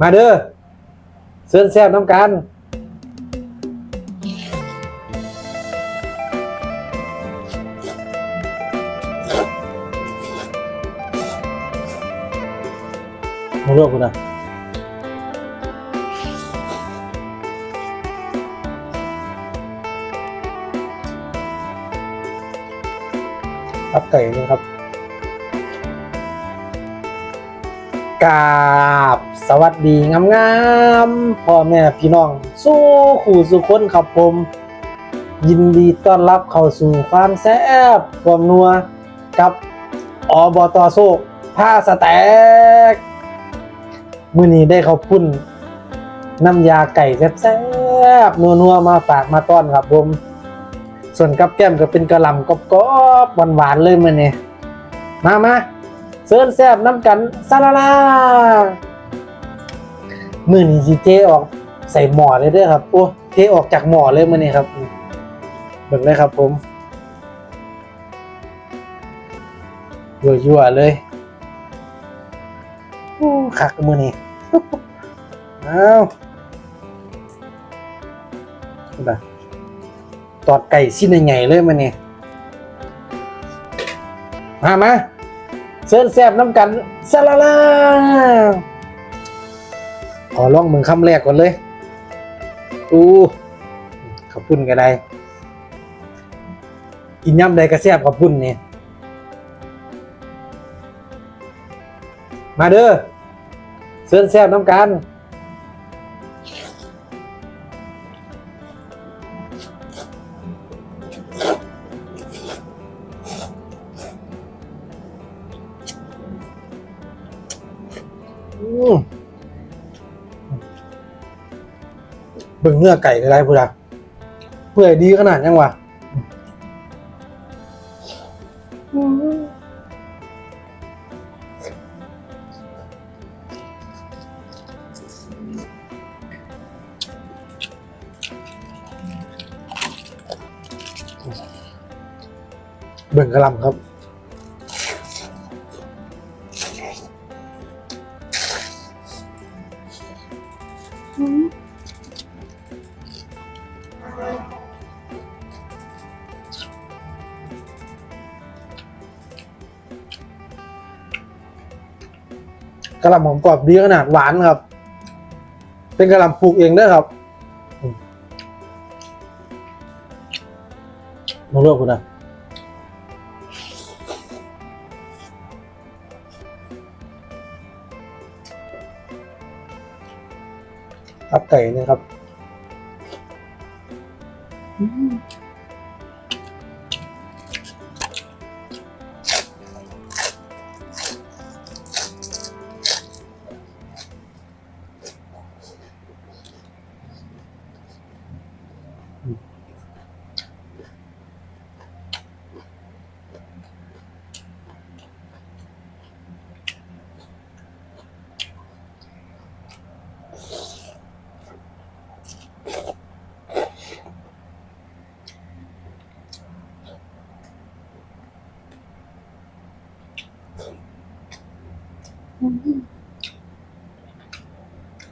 มาเด้อเสื้อแซ่บน้ำกันมาเลือกคุณนะรับไก่นี่ครับ กราบสวัสดีงามๆพ่อแม่พี่น้อง สู้ขู่สุคนครับผม ยินดีต้อนรับเข้าสู่ความแซ่บความนัวกับอบตโซกผ้าสแต็กมื้อนี้ได้เข้าวปุ้นน้ำยาไก่แซ่บๆนัวๆมาฝากมาต้อนครับผม ส่วนกับแก้มก็เป็นกระลำกรอบๆหวานๆเลยมื้อนี้มามา เซิร์นแซบน้ำกันซาลาลามือนี้สิเทออกใส่หมอเลยเด้อครับโอ้เทออกจากหมอเลยมือนี้ครับเบิ่งเลยครับผมยั่วๆเลยอู้คักมือนี้เอาแบบตอดไก่ชิ้นใหญ่เลยมือนี้มามา เซิร์นแซบน้ำกันซาลาลาขอลองมึงคำแรกก่อนเลย อู้ขับปุ่นก็ได้กินย่ำใดก็แซบขับปุ่นนี่มาเด้อเซิร์นแซบน้ำกัน เบิ่งเนื้อไก่ก็ได้พูดอะเปื่อยดีขนาดยังวะเบิ่งกระลำครับ กระหล่ำผมกรอบดีขนาดหวานครับ เป็นกระหล่ำปลูกเองด้วยครับอืมาเลือกคุณนะครับไก่นี่ครับ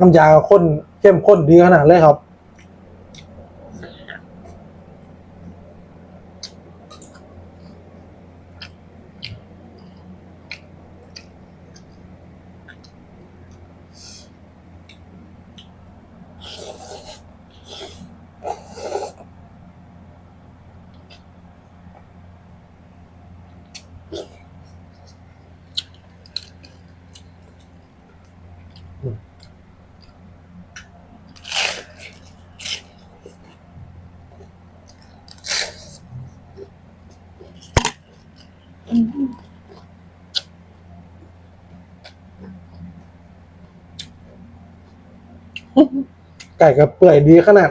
น้ำยาข้นเข้มข้นดีขนาดเลยครับ ไก่กับเปื่อยดีขนาด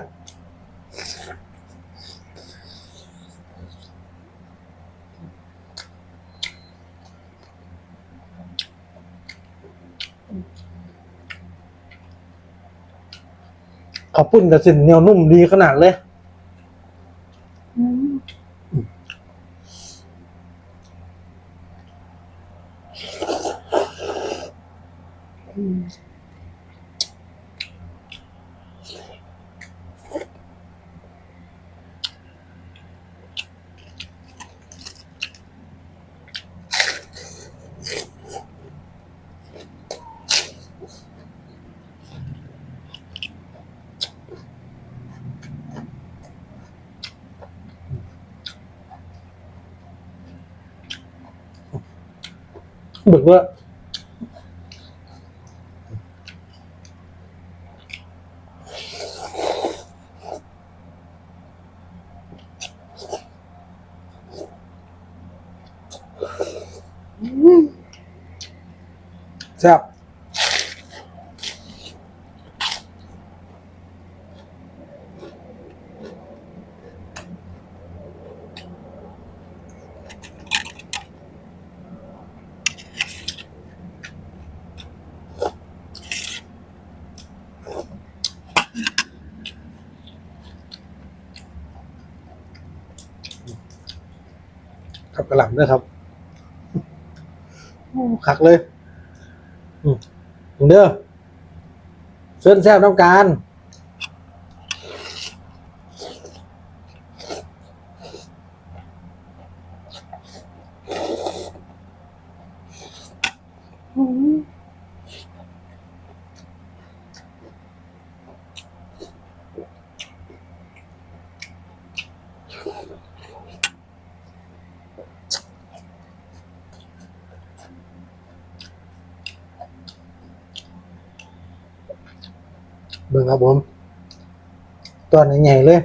ขอบปุ่นกับสินเหนียวนุ่มดีขนาดเลย บิกด้วยแซ่บ ระหล่ำด้วยครับโอ้คักเลย อืมเด้อเส้นแซ่บน้ำการ เบิ่งครับผม ตอนใหญ่เลย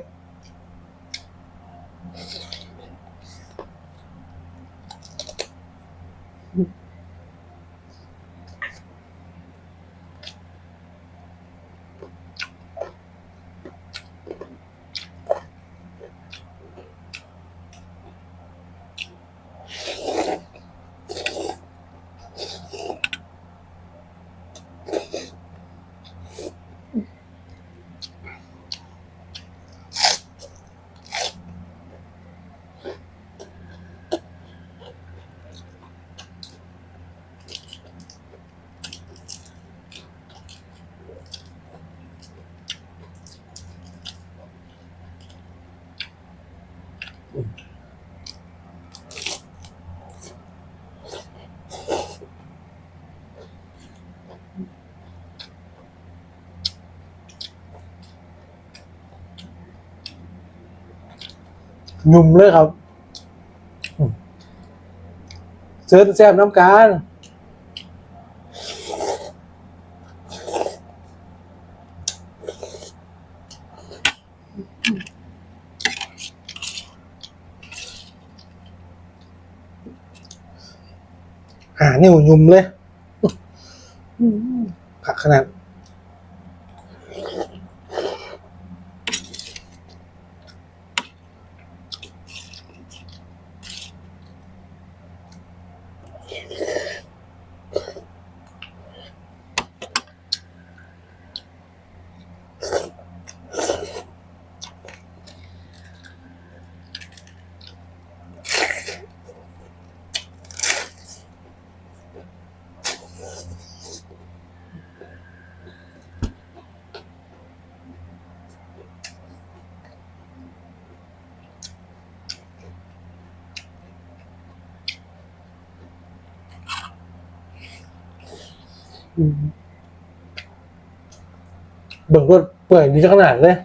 ยุ่มเลยครับอืมเชิญแซ่บน้ำการหานิ้วยุ่มเลยผักขนาด Yeah. เบิ่งรถเปื่อยดีขนาดเลย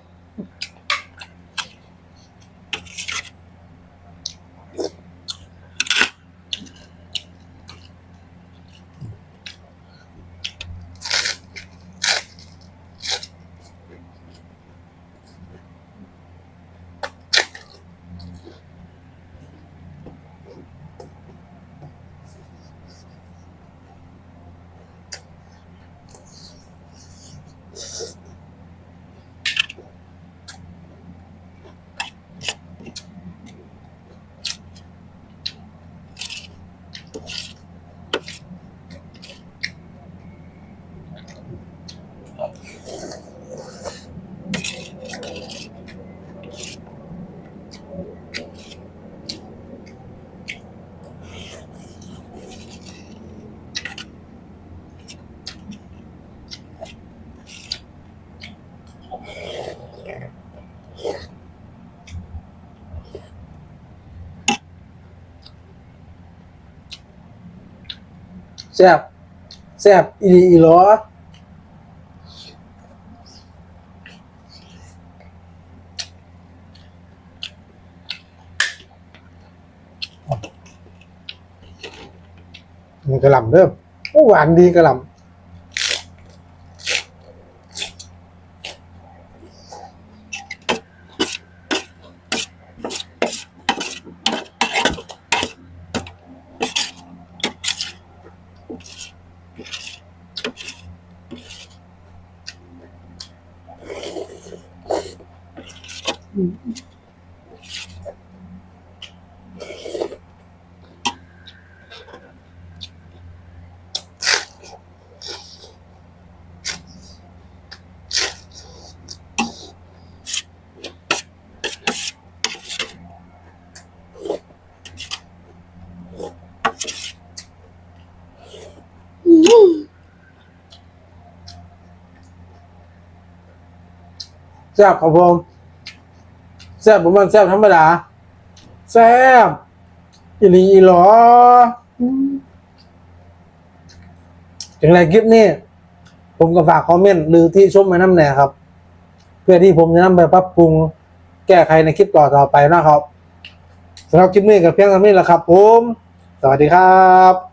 ซ่บแซ่บอีดีอีหลอมันกระหล่ำเริ่มหวานดีกระหล่ำ แซ่บครับผมแซ่บผมมันแซ่บธรรมดา แซ่บอีหลีอีหลอถึงไรคลิปนี้ ผมก็ฝากคอมเมนต์หรือที่ชมมาน้ำแหน่ครับ เพื่อที่ผมจะนำไปปรับปรุงแก้ไขในคลิปต่อต่อๆไปนะครับสำหรับคลิปนี้กับเพียงเท่านี้แหละครับผม สวัสดีครับ